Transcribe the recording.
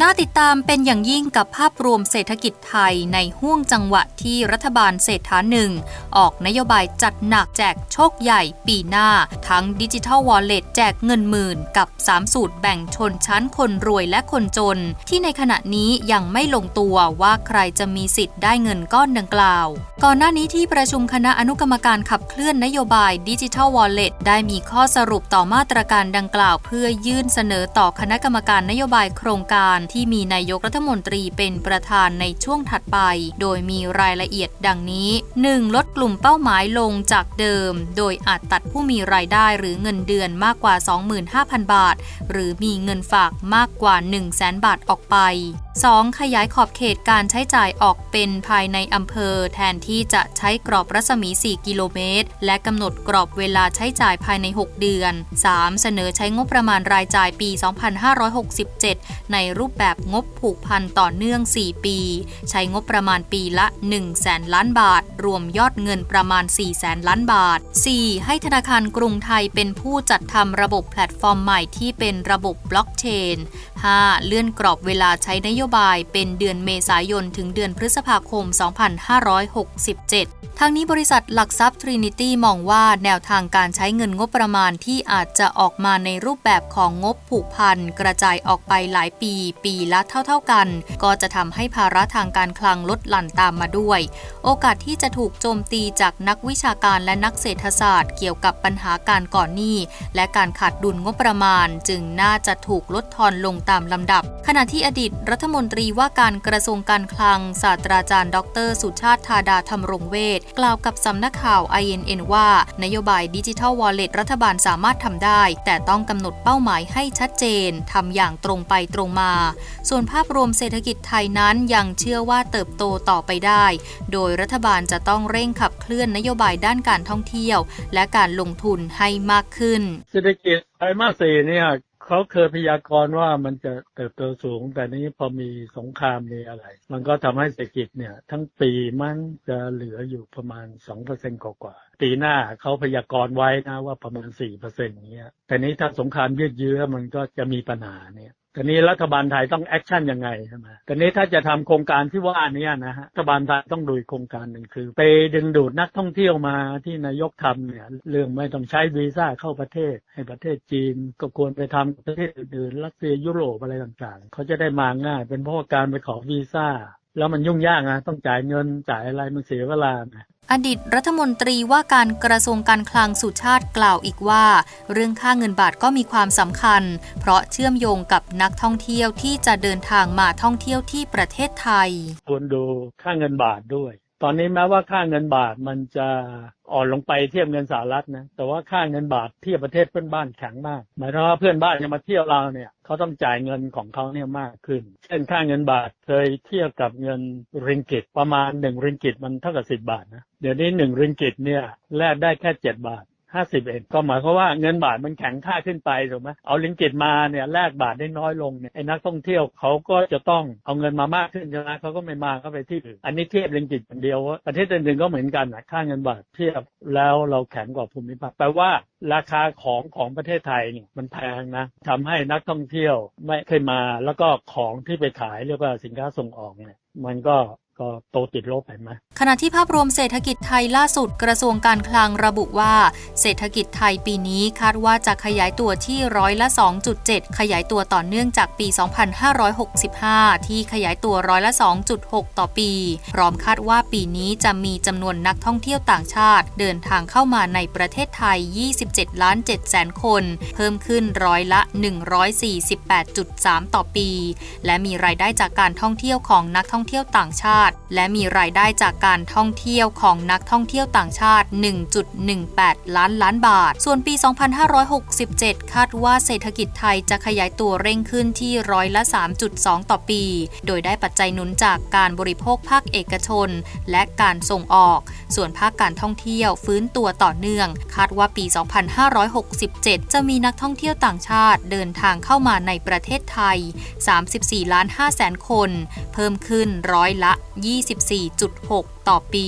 น่าติดตามเป็นอย่างยิ่งกับภาพรวมเศรษฐกิจไทยในห่วงจังหวะที่รัฐบาลเศรษฐาหนึ่ง ออกนโยบายจัดหนักแจกโชคใหญ่ปีหน้า ทั้งดิจิทัลวอลเล็ตแจกเงินหมื่นกับ 3 สูตรแบ่งชนชั้นคนรวยและคนจน ที่ในขณะนี้ยังไม่ลงตัวว่าใครจะมีสิทธิ์ได้เงินก้อนดังกล่าว ก่อนหน้านี้ที่ประชุมคณะอนุกรรมการขับเคลื่อนนโยบายดิจิทัลวอลเล็ตได้มีข้อสรุปต่อมาตรการดังกล่าว เพื่อยื่นเสนอต่อคณะกรรมการนโยบายโครงการที่มีนายกรัฐมนตรีเป็นประธานในช่วงถัดไป โดยมีรายละเอียดดังนี้ 1. ลดกลุ่มเป้าหมายลงจากเดิม โดยอาจตัดผู้มีรายได้หรือเงินเดือนมากกว่า 25,000 บาท หรือมีเงินฝากมากกว่า 1 0 0 0 0แบาทออกไป 2. ขยายขอบเขตการใช้จ่ายออกเป็นภายในอำเภอ แทนที่จะใช้กรอบรัศมี 4 กิโลเมตร และกำหนดกรอบเวลาใช้จ่ายภายใน 6 เดือน 3. เสนอใช้งบประมาณรายจ่ายปี 2567 ในรูปแบบงบผูกพันต่อเนื่อง 4 ปี ใช้งบประมาณปีละ 1 0 0 0 0แสนล้านบาท รวมยอดเงินประมาณ4แสนล้านบาท 4. ให้ธนาคารกรุงไทยเป็นผู้จัดทำระบบแพลตฟอร์มใหม่ที่เป็นระบบบล็อกเชน 5. เลื่อนกรอบเวลาใช้นโยบายเป็นเดือนเมษายน ถึงเดือนพฤษภาคม 2567 ทั้งนี้บริษัทหลักทรัพย์ Trinity มองว่าแนวทางการใช้เงินงบประมาณที่อาจจะออกมาในรูปแบบของงบผูกพัน กระจายออกไปหลายปี ปีละเท่า ๆกัน ก็จะทำให้ภาระทางการคลังลดหลั่นตามมาด้วย โอกาสที่จะถูกโจมตีจากนักวิชาการและนักเศรษฐศาสตร์ เกี่ยวกับปัญหาการก่อนหนี้ และการขาดดุลงบประมาณ จึงน่าจะถูกลดทอนลงตามลำดับ ขณะที่อดีตรัฐมนตรีว่าการกระทรวงการคลัง ศาสตราจารย์ ดร สุชาติธาดาธรรมรงเวทกล่าวกับสำนักข่าว INN ว่า นโยบายดิจิทัลวอลเล็ตรัฐบาลสามารถทำได้ แต่ต้องกำหนดเป้าหมายให้ชัดเจนทำอย่างตรงไปตรงมา ส่วนภาพรวมเศรษฐกิจไทยนั้นยังเชื่อว่าเติบโตต่อไปได้ โดยรัฐบาลจะต้องเร่งขับเคลื่อนนโยบายด้านการท่องเที่ยว และการลงทุนให้มากขึ้น เศรษฐกิจไตรมาสสี่เนี่ย เขาเคยพยากรณ์ว่ามันจะเติบโตสูง แต่นี้พอมีสงครามมีอะไร มันก็ทำให้เศรษฐกิจเนี่ย ทั้งปีมันจะเหลืออยู่ประมาณ2%กว่าปีหน้าเขาพยากรณ์ไว้นะว่าประมาณ4%อร์เซ็นต์เงี้ยแต่นี้ถ้าสงครามยืดเยื้อมันก็จะมีปัญหาเนี่ย แต่นี้รัฐบาลไทยต้องแอคชั่นยังไงใช่ไหมแต่นี้ถ้าจะทำโครงการที่ว่านี้นะฮะ รัฐบาลไทยต้องดูโครงการหนึ่งคือ ไปดึงดูดนักท่องเที่ยวมาที่นายกทำเนี่ย เรื่องไม่ต้องใช้วีซ่าเข้าประเทศ ให้ประเทศจีนก็ควรไปทำประเทศอื่นรัสเซียยุโรปอะไรต่างๆ เขาจะได้มาง่าย เป็นเพราะการไปขอวีซ่า แล้วมันยุ่งยากนะต้องจ่ายเงินจ่ายอะไรมันเสียเวลานะอดีตรัฐมนตรีว่าการกระทรวงการคลังสุชาติกล่าวอีกว่า เรื่องค่าเงินบาทก็มีความสำคัญ เพราะเชื่อมโยงกับนักท่องเที่ยวที่จะเดินทางมาท่องเที่ยวที่ประเทศไทย ควรดูค่าเงินบาทด้วย ตอนนี้แม้ว่าค่าเงินบาทมันจะอ่อนลงไปเทียบเงินสหรัฐนะแต่ว่าค่าเงินบาทเทียบประเทศเพื่อนบ้านแข็งมากหมายถึงว่าเพื่อนบ้านจะมาเที่ยวเราเนี่ยเขาต้องจ่ายเงินของเขาเนี่ยมากขึ้น เช่นค่าเงินบาทเคยเทียบกับเงินริงกิตประมาณหนึ่งริงกิตมันเท่ากับสิบบาทนะเดี๋ยวนี้หนึ่งริงกิตเนี่ยแลกได้แค่เจ็ดบาท ห้าสิบเอ็ดก็หมายความว่าเงินบาทมันแข็งค่าขึ้นไปถูกไหมเอาลิงกิตมาเนี่ยแลกบาทได้น้อยลงเนี่ยไอ้นักท่องเที่ยวเขาก็จะต้องเอาเงินมามากขึ้นใช่ไหมเขาก็ไม่มาเขาไปที่อื่นอันนี้เทียบลิงกิตอย่างเดียวว่าประเทศอื่นๆก็เหมือนกันนะค่าเงินบาทเทียบแล้วเราแข็งกว่าภูมิภาคแปลว่าราคาของของประเทศไทยเนี่ยมันแพงนะทำให้นักท่องเที่ยวไม่เคยมาแล้วก็ของที่ไปขายเรียกว่าสินค้าส่งออกเนี่ยมันก็ ก็โตติดลบเห็นไหมขณะที่ภาพรวมเศรษฐกิจไทยล่าสุดกระทรวงการคลังระบุว่า เศรษฐกิจไทยปีนี้คาดว่าจะขยายตัวที่ร้อยละ 2.7 ขยายตัวต่อเนื่องจากปี 2565 ที่ขยายตัวร้อยละ 2.6 ต่อปี พร้อมคาดว่าปีนี้จะมีจำนวนนักท่องเที่ยวต่างชาติ เดินทางเข้ามาในประเทศไทย 27 ล้าน7แสนคน เพิ่มขึ้นร้อยละ 148.3 ต่อปี และมีรายได้จากการท่องเที่ยวของนักท่องเที่ยวต่างชาติติ และมีรายได้จากการท่องเที่ยวของนักท่องเที่ยวต่างชาติ 1.18 ล้านล้านบาท ส่วนปี 2567 คาดว่าเศรษฐกิจไทยจะขยายตัวเร่งขึ้นที่ร้อยละ 3.2 ต่อปี โดยได้ปัจจัยหนุนจากการบริโภคภาคเอกชน และการส่งออก ส่วนภาคการท่องเที่ยวฟื้นตัวต่อเนื่อง คาดว่าปี 2567 จะมีนักท่องเที่ยวต่างชาติเดินทางเข้ามาในประเทศไทย 34 ล้าน5แสนคน เพิ่มขึ้นร้อยละ24.6 ต่อปี